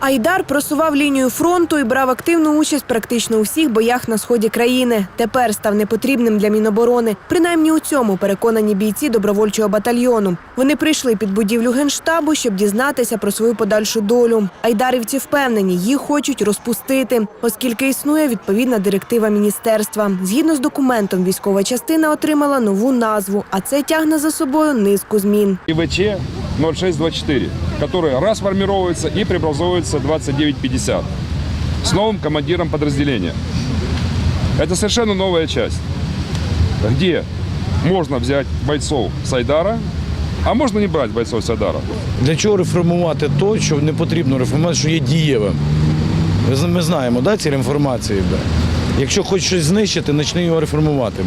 Айдар просував лінію фронту і брав активну участь практично у всіх боях на сході країни. Тепер став непотрібним для Міноборони. Принаймні у цьому переконані бійці добровольчого батальйону. Вони прийшли під будівлю генштабу, щоб дізнатися про свою подальшу долю. Айдарівці впевнені, їх хочуть розпустити, оскільки існує відповідна директива міністерства. Згідно з документом, військова частина отримала нову назву, а це тягне за собою низку змін. ИВЧ 0624, который расформировывается и преобразуется 2950 с новым командиром подразделения. Это совершенно новая часть, где можно взять бойцов Сайдара, а можно не брать бойцов Сайдара. Для чого реформувати то, що не потрібно реформувати, що є дієвим? Ви зна- Ми знаємо, да, ці інформації. Бе? Якщо хочеш щось знищити, почни його реформувати.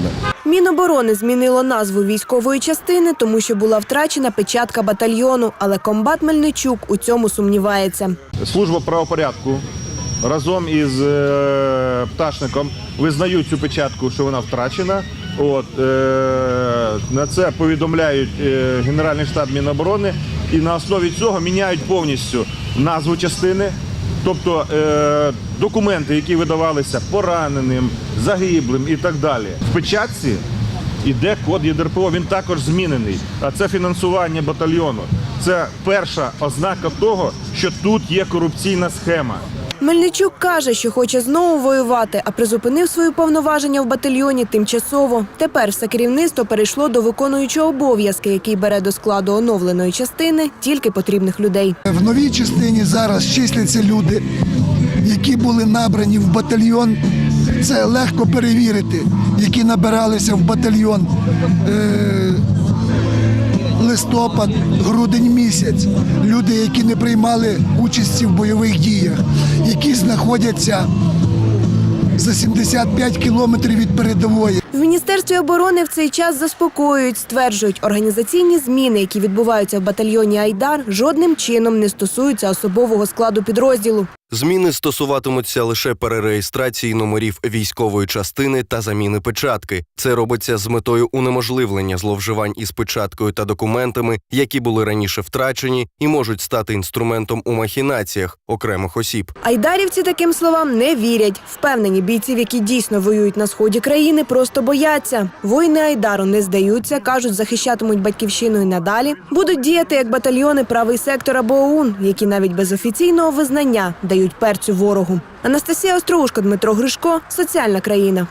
Міноборони змінило назву військової частини, тому що була втрачена печатка батальйону, але комбат Мельничук у цьому сумнівається. Служба правопорядку разом із е, пташником визнають цю печатку, що вона втрачена. От, е, на це повідомляють е, Генеральний штаб Міноборони і на основі цього міняють повністю назву частини. Тобто е, документи, які видавалися пораненим, загиблим і так далі. В печатці Іде код ЄДРПО, він також змінений. А це фінансування батальйону. Це перша ознака того, що тут є корупційна схема. Мельничук каже, що хоче знову воювати, а призупинив свої повноваження в батальйоні тимчасово. Тепер все керівництво перейшло до виконуючого обов'язки, який бере до складу оновленої частини тільки потрібних людей. В новій частині зараз числяться люди, які були набрані в батальйон. Це легко перевірити, які набиралися в батальйон е, листопад, грудень місяць. Люди, які не приймали участі в бойових діях, які знаходяться за 75 кілометрів від передової. В міністерстві оборони в цей час заспокоюють, стверджують, організаційні зміни, які відбуваються в батальйоні Айдар, жодним чином не стосуються особового складу підрозділу. Зміни стосуватимуться лише перереєстрації номерів військової частини та заміни печатки. Це робиться з метою унеможливлення зловживань із печаткою та документами, які були раніше втрачені і можуть стати інструментом у махінаціях окремих осіб. Айдарівці таким словам не вірять. Впевнені бійців, які дійсно воюють на сході країни, просто бояться. Воїни Айдару не здаються, кажуть, захищатимуть батьківщину і надалі. Будуть діяти як батальйони правий сектор або ОУН, які навіть без офіційного визнання дають перцю ворогу. Анастасія Остроушко, Дмитро Гришко, соціальна країна.